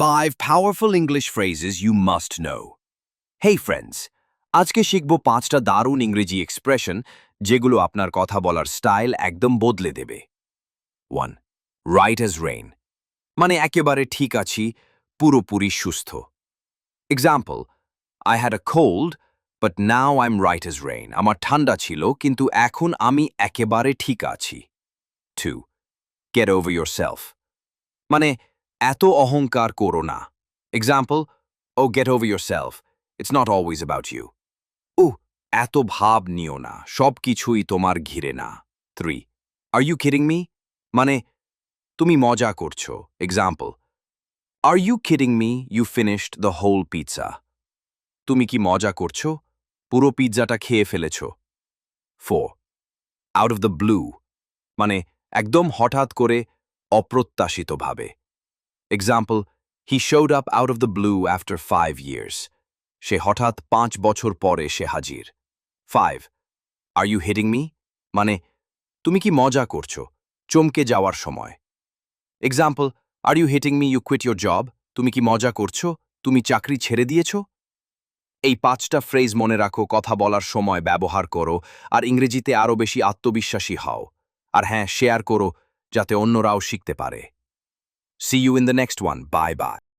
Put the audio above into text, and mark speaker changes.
Speaker 1: Five powerful English phrases you must know. Hey friends, আজকে শিখব পাঁচটা দারুণ ইংরেজি এক্সপ্রেশন যেগুলো আপনার কথা বলার স্টাইল একদম বদলে দেবে ওয়ান রাইট অ্যাজ রেইন মানে একেবারে ঠিক আছি পুরোপুরি সুস্থ example I had a cold but now I am right as rain আমার ঠান্ডা ছিল কিন্তু এখন আমি একেবারে ঠিক আছি to get over yourself মানে এত অহংকার করো না। Example O get over yourself it's not always about you ও এত ভাব নিও না। সব কিছুই তোমার ঘিরে না। Three are you kidding me মানে তুমি মজা করছ। Example are you kidding me you finished the whole pizza তুমি কি মজা করছ? পুরো পিৎজাটা খেয়ে ফেলেছ। Four out of the blue মানে একদম হঠাৎ করে অপ্রত্যাশিতভাবে। Example he showed up out of the blue after five years সে হঠাৎ পাঁচ বছর পরে সে হাজির। Five are you hitting me মানে তুমি কি মজা করছ? চমকে যাওয়ার সময়। Example are you hitting me you quit your job তুমি কি মজা করছ? তুমি চাকরি ছেড়ে দিয়েছ? এই পাঁচটা ফ্রেজ মনে রাখো, কথা বলার সময় ব্যবহার করো, আর ইংরেজিতে আরও বেশি আত্মবিশ্বাসী হও। আর হ্যাঁ শেয়ার করো, যাতে অন্যরাও শিখতে পারে। See you in the next one. Bye bye.